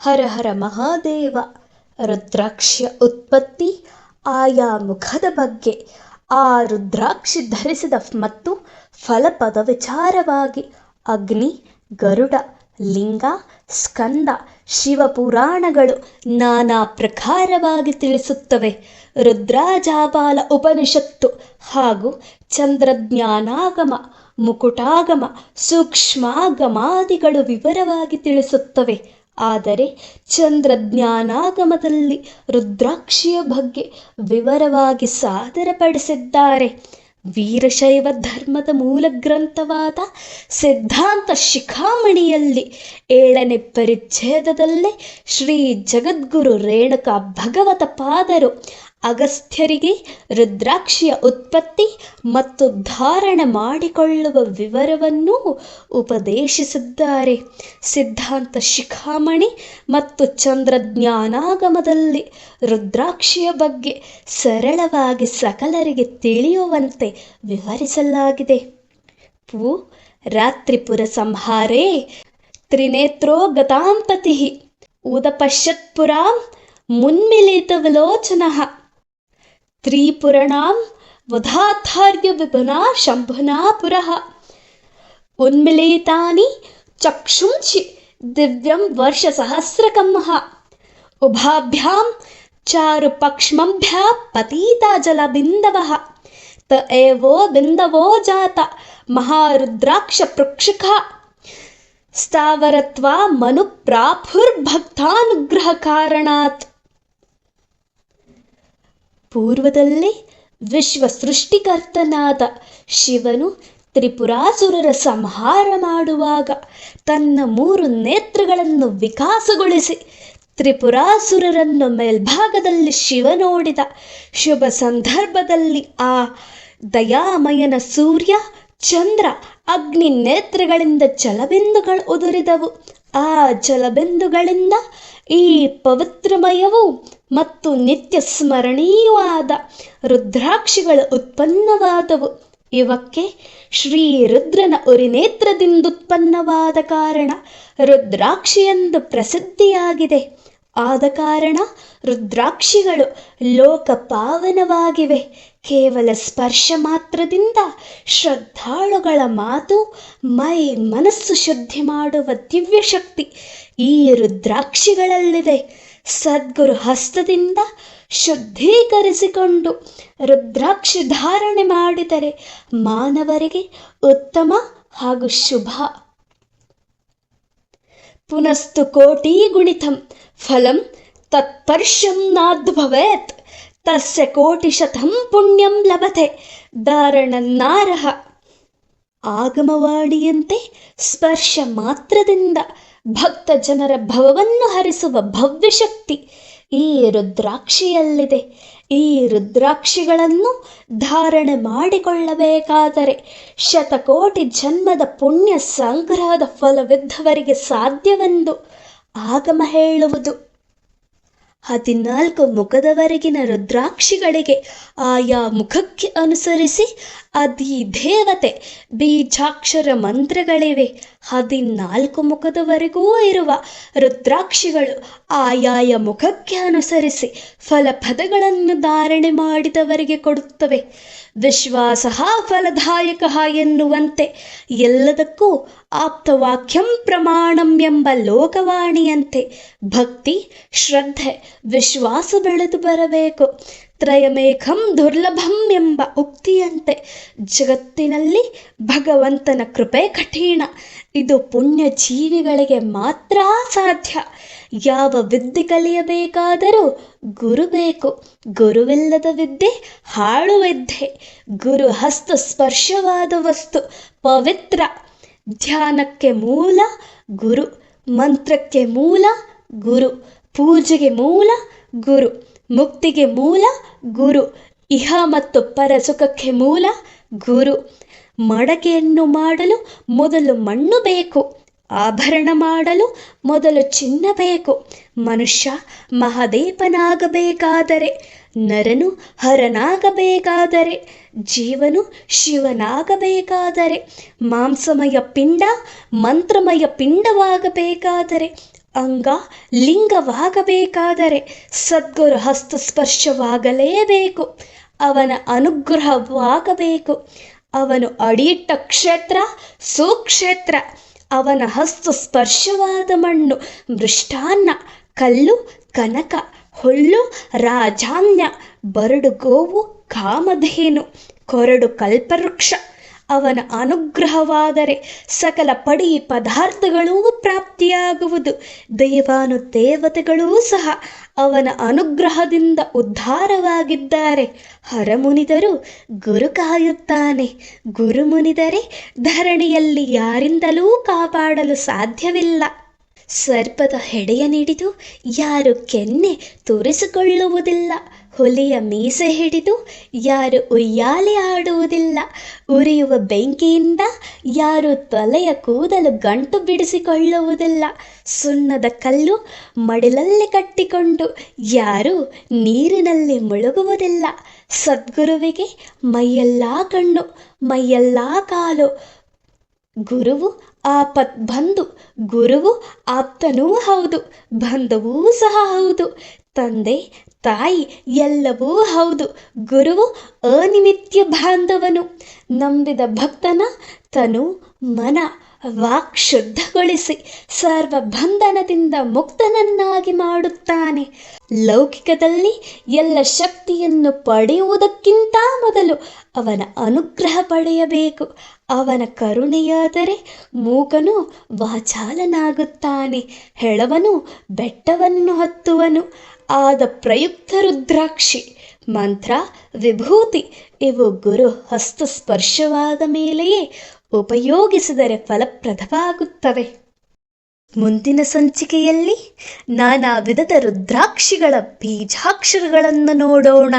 ಹರ ಹರ ಮಹಾದೇವ ರುದ್ರಾಕ್ಷಿಯ ಉತ್ಪತ್ತಿ, ಆಯಾ ಮುಖದ ಬಗ್ಗೆ, ಆ ರುದ್ರಾಕ್ಷಿ ಧರಿಸಿದ ಮತ್ತು ಫಲಪದ ವಿಚಾರವಾಗಿ, ಅಗ್ನಿ, ಗರುಡ, ಲಿಂಗ, ಸ್ಕಂದ, ಶಿವಪುರಾಣಗಳು ನಾನಾ ಪ್ರಕಾರವಾಗಿ ತಿಳಿಸುತ್ತವೆ. ರುದ್ರಾಜಾಬಾಲ ಉಪನಿಷತ್ತು ಹಾಗೂ ಚಂದ್ರಜ್ಞಾನಾಗಮ, ಮುಕುಟಾಗಮ, ಸೂಕ್ಷ್ಮಾಗಮಾದಿಗಳು ವಿವರವಾಗಿ ತಿಳಿಸುತ್ತವೆ. ಆದರೆ ಚಂದ್ರಜ್ಞಾನಾಗಮದಲ್ಲಿ ರುದ್ರಾಕ್ಷಿಯ ಬಗ್ಗೆ ವಿವರವಾಗಿ ಸಾದರಪಡಿಸಿದ್ದಾರೆ. ವೀರಶೈವ ಧರ್ಮದ ಮೂಲ ಗ್ರಂಥವಾದ ಸಿದ್ಧಾಂತ ಶಿಖಾಮಣಿಯಲ್ಲಿ ಏಳನೇ ಪರಿಚ್ಛೇದದಲ್ಲೇ ಶ್ರೀ ಜಗದ್ಗುರು ರೇಣುಕಾ ಭಗವತ ಪಾದರು ಅಗಸ್ತ್ಯರಿಗೆ ರುದ್ರಾಕ್ಷಿಯ ಉತ್ಪತ್ತಿ ಮತ್ತು ಧಾರಣ ಮಾಡಿಕೊಳ್ಳುವ ವಿವರವನ್ನೂ ಉಪದೇಶಿಸಿದ್ದಾರೆ. ಸಿದ್ಧಾಂತ ಶಿಖಾಮಣಿ ಮತ್ತು ಚಂದ್ರಜ್ಞಾನಾಗಮದಲ್ಲಿ ರುದ್ರಾಕ್ಷಿಯ ಬಗ್ಗೆ ಸರಳವಾಗಿ ಸಕಲರಿಗೆ ತಿಳಿಯುವಂತೆ ವಿವರಿಸಲಾಗಿದೆ. ಪೂ ರಾತ್ರಿಪುರ ಸಂಹಾರೇ ತ್ರಿನೇತ್ರೋ ಗತಾಂಪತಿ, ಉದಪಶ್ಯತ್ಪುರಾಂ, ಮುನ್ಮಿಲಿತವಿಲೋಚನಃ. त्रिपुराणां वधाथार्यविभुना शम्भुना पुरः। उन्मिलितानि चक्षुंषि दिव्यं वर्षसहस्रकम्मः। उभाभ्यां चारुपक्ष्मंभ्या पतीता जलबिन्दवः त एवो बिन्दवो जात स्थावरत्वा मनुप्राभुर्भक्तानुग्रहकारणात् ಪೂರ್ವದಲ್ಲೇ ವಿಶ್ವ ಸೃಷ್ಟಿಕರ್ತನಾದ ಶಿವನು ತ್ರಿಪುರಾಸುರರ ಸಂಹಾರ ಮಾಡುವಾಗ ತನ್ನ ಮೂರು ನೇತ್ರಗಳನ್ನು ವಿಕಾಸಗೊಳಿಸಿ ತ್ರಿಪುರಾಸುರರನ್ನು ಮೇಲ್ಭಾಗದಲ್ಲಿ ಶಿವ ನೋಡಿದ ಶುಭ ಸಂದರ್ಭದಲ್ಲಿ ಆ ದಯಾಮಯನ ಸೂರ್ಯ, ಚಂದ್ರ ಅಗ್ನಿ ನೇತ್ರಗಳಿಂದ ಚಲಬಿಂದುಗಳು ಉದುರಿದವು. ಆ ಜಲಬಿಂದುಗಳಿಂದ ಈ ಪವಿತ್ರಮಯವು ಮತ್ತು ನಿತ್ಯ ಸ್ಮರಣೀಯವಾದ ರುದ್ರಾಕ್ಷಿಗಳು ಉತ್ಪನ್ನವಾದವು. ಇವಕ್ಕೆ ಶ್ರೀ ರುದ್ರನ ಉರಿನೇತ್ರದಿಂದುತ್ಪನ್ನವಾದ ಕಾರಣ ರುದ್ರಾಕ್ಷಿ ಎಂದು ಪ್ರಸಿದ್ಧಿಯಾಗಿದೆ. ಆದ ಕಾರಣ ರುದ್ರಾಕ್ಷಿಗಳು ಲೋಕ ಪಾವನವಾಗಿವೆ ಕೇವಲ ಸ್ಪರ್ಶ ಮಾತ್ರದಿಂದ ಶ್ರದ್ಧಾಳುಗಳ ಮಾತು ಮೈ ಮನಸ್ಸು ಶುದ್ಧಿ ಮಾಡುವ ದಿವ್ಯ ಶಕ್ತಿ ಈ ರುದ್ರಾಕ್ಷಿಗಳಲ್ಲಿದೆ. ಸದ್ಗುರು ಹಸ್ತದಿಂದ ಶುದ್ಧೀಕರಿಸಿಕೊಂಡು ರುದ್ರಾಕ್ಷಿ ಧಾರಣೆ ಮಾಡಿದರೆ ಮಾನವರಿಗೆ ಉತ್ತಮ ಹಾಗೂ ಶುಭ. ಪುನಸ್ತು ಕೋಟಿ ಗುಣಿತಂ, ಫಲಂ ತತ್ಪರ್ಶಂ ನಾದ್ಭವೇತ್ ತಸ್ಯ ಕೋಟಿಶತಂ ಪುಣ್ಯಂ ಲಭತೆ ಧಾರಣನ್ನಾರಹ ಆಗಮವಾಡಿಯಂತೆ ಸ್ಪರ್ಶ ಮಾತ್ರದಿಂದ ಭಕ್ತ ಜನರ ಭವವನ್ನು ಹರಿಸುವ ಭವ್ಯಶಕ್ತಿ ಈ ರುದ್ರಾಕ್ಷಿಯಲ್ಲಿದೆ. ಈ ರುದ್ರಾಕ್ಷಿಗಳನ್ನು ಧಾರಣೆ ಮಾಡಿಕೊಳ್ಳಬೇಕಾದರೆ ಶತಕೋಟಿ ಜನ್ಮದ ಪುಣ್ಯ ಸಂಗ್ರಹದ ಫಲವಿದ್ದವರಿಗೆ ಸಾಧ್ಯವೆಂದು ಆಗಮ ಹೇಳುವುದು. ಹದಿನಾಲ್ಕು ಮುಖದವರೆಗಿನ ರುದ್ರಾಕ್ಷಿಗಳಿಗೆ ಆಯಾ ಮುಖಕ್ಕೆ ಅನುಸರಿಸಿ ಅಧಿದೇವತೆ ಬೀಜಾಕ್ಷರ ಮಂತ್ರಗಳಿವೆ. ಹದಿನಾಲ್ಕು ಮುಖದವರೆಗೂ ಇರುವ ರುದ್ರಾಕ್ಷಿಗಳು ಆಯಾಯ ಮುಖಕ್ಕೆ ಅನುಸರಿಸಿ ಫಲಪದಗಳನ್ನು ಧಾರಣೆ ಮಾಡಿದವರಿಗೆ ಕೊಡುತ್ತವೆ. ವಿಶ್ವಾಸ ಫಲದಾಯಕ ಎನ್ನುವಂತೆ ಎಲ್ಲದಕ್ಕೂ ಆಪ್ತವಾಕ್ಯಂ ಪ್ರಮಾಣಂ ಎಂಬ ಲೋಕವಾಣಿಯಂತೆ. ಭಕ್ತಿ, ಶ್ರದ್ಧೆ, ವಿಶ್ವಾಸ ಬೆಳೆದು ಬರಬೇಕು. ತ್ರಯಮೇಖಂ ದುರ್ಲಭಂ ಎಂಬ ಉಕ್ತಿಯಂತೆ. ಜಗತ್ತಿನಲ್ಲಿ ಭಗವಂತನ ಕೃಪೆ ಕಠಿಣ. ಇದು ಪುಣ್ಯ ಜೀವಿಗಳಿಗೆ ಮಾತ್ರ ಸಾಧ್ಯ. ಯಾವ ವಿದ್ಯೆ ಕಲಿಯಬೇಕಾದರೂ ಗುರು ಬೇಕು. ಗುರುವಿಲ್ಲದ ವಿದ್ಯೆ ಹಾಳು ವಿದ್ಯೆ. ಗುರು ಹಸ್ತ ಸ್ಪರ್ಶವಾದ ವಸ್ತು ಪವಿತ್ರ. ಧ್ಯಾನಕ್ಕೆ ಮೂಲ ಗುರು, ಮಂತ್ರಕ್ಕೆ ಮೂಲ ಗುರು, ಪೂಜೆಗೆ ಮೂಲ ಗುರು, ಮುಕ್ತಿಗೆ ಮೂಲ ಗುರು, ಇಹ ಮತ್ತು ಪರ ಸುಖಕ್ಕೆ ಮೂಲ ಗುರು. ಮಡಕೆಯನ್ನು ಮಾಡಲು ಮೊದಲು ಮಣ್ಣು ಬೇಕು. ಆಭರಣ ಮಾಡಲು ಮೊದಲು ಚಿನ್ನ ಬೇಕು. ಮನುಷ್ಯ ಮಹದೇವನಾಗಬೇಕಾದರೆ, ನರನು ಹರನಾಗಬೇಕಾದರೆ, ಜೀವನು ಶಿವನಾಗಬೇಕಾದರೆ, ಮಾಂಸಮಯ ಪಿಂಡ ಮಂತ್ರಮಯ ಪಿಂಡವಾಗಬೇಕಾದರೆ, ಅಂಗ ಲಿಂಗವಾಗಬೇಕಾದರೆ, ಸದ್ಗುರು ಹಸ್ತಸ್ಪರ್ಶವಾಗಲೇಬೇಕು ಅವನ ಅನುಗ್ರಹವಾಗಬೇಕು. ಅವನು ಅಡಿಯಿಟ್ಟ ಕ್ಷೇತ್ರ, ಸುಕ್ಷೇತ್ರ ಅವನ ಹಸ್ತ ಸ್ಪರ್ಶವಾದ ಮಣ್ಣು ಮೃಷ್ಟಾನ್ನ ಕಲ್ಲು ಕನಕ ಹೊಳ್ಳು ರಾಜಾನ್ಯ ಬರಡು ಗೋವು ಕಾಮಧೇನು ಕೊರಡು ಕಲ್ಪವೃಕ್ಷ. ಅವನ ಅನುಗ್ರಹವಾದರೆ ಸಕಲ ಪಡಿ ಪದಾರ್ಥಗಳೂ ಪ್ರಾಪ್ತಿಯಾಗುವುದು. ದೇವಾನು ದೇವತೆಗಳೂ ಸಹ ಅವನ ಅನುಗ್ರಹದಿಂದ ಉದ್ಧಾರವಾಗಿದ್ದಾರೆ. ಹರಮುನಿದರು ಗುರು ಕಾಯುತ್ತಾನೆ. ಗುರುಮುನಿದರೆ ಧರಣಿಯಲ್ಲಿ ಯಾರಿಂದಲೂ ಕಾಪಾಡಲು ಸಾಧ್ಯವಿಲ್ಲ. ಸರ್ಪದ ಹೆಡೆಯ ನೀಡಿದು ಯಾರು ಕೆನ್ನೆ ತೋರಿಸಿಕೊಳ್ಳುವುದಿಲ್ಲ. ಹುಲಿಯ ಮೀಸೆ ಹಿಡಿದು ಯಾರು ಉಯ್ಯಾಲೆ ಆಡುವುದಿಲ್ಲ. ಉರಿಯುವ ಬೆಂಕಿಯಿಂದ ಯಾರು ತಲೆಯ ಕೂದಲು ಗಂಟು ಬಿಡಿಸಿಕೊಳ್ಳುವುದಿಲ್ಲ. ಸುಣ್ಣದ ಕಲ್ಲು ಮಡಿಲಲ್ಲಿ ಕಟ್ಟಿಕೊಂಡು ಯಾರು ನೀರಿನಲ್ಲಿ ಮುಳುಗುವುದಿಲ್ಲ. ಸದ್ಗುರುವಿಗೆ ಮೈಯೆಲ್ಲ ಕಣ್ಣು, ಮೈಯೆಲ್ಲ ಕಾಲು ಗುರುವು ಆಪತ್ ಬಂಧು ಗುರುವು ಆಪ್ತನೂ ಹೌದು, ಬಂಧುವೂ ಸಹ ಹೌದು, ತಂದೆ, ತಾಯಿ ಎಲ್ಲವೂ ಹೌದು, ಗುರುವು ಅನಿಮಿತ್ಯ ಬಾಂಧವನು. ನಂಬಿದ ಭಕ್ತನ ತನು ಮನ. ವಾಕ್ ಶುದ್ಧಗೊಳಿಸಿ ಸರ್ವ ಬಂಧನದಿಂದ ಮುಕ್ತನನ್ನಾಗಿ ಮಾಡುತ್ತಾನೆ. ಲೌಕಿಕದಲ್ಲಿ ಎಲ್ಲ ಶಕ್ತಿಯನ್ನು ಪಡೆಯುವುದಕ್ಕಿಂತ ಮೊದಲು ಅವನ ಅನುಗ್ರಹ ಪಡೆಯಬೇಕು. ಅವನ ಕರುಣೆಯಾದರೆ ಮೂಕನು ವಾಚಾಲನಾಗುತ್ತಾನೆ, ಹೆಳವನು ಬೆಟ್ಟವನ್ನು ಹತ್ತುವನು, ಆದ ಪ್ರಯುಕ್ತ ರುದ್ರಾಕ್ಷಿ. ಮಂತ್ರ, ವಿಭೂತಿ ಇವು ಗುರು ಹಸ್ತ ಸ್ಪರ್ಶವಾದ ಮೇಲೆಯೇ ಉಪಯೋಗಿಸಿದರೆ ಫಲಪ್ರದವಾಗುತ್ತವೆ. ಮುಂದಿನ ಸಂಚಿಕೆಯಲ್ಲಿ ನಾನಾ ವಿಧದ ರುದ್ರಾಕ್ಷಿಗಳ ಬೀಜಾಕ್ಷರಗಳನ್ನು ನೋಡೋಣ.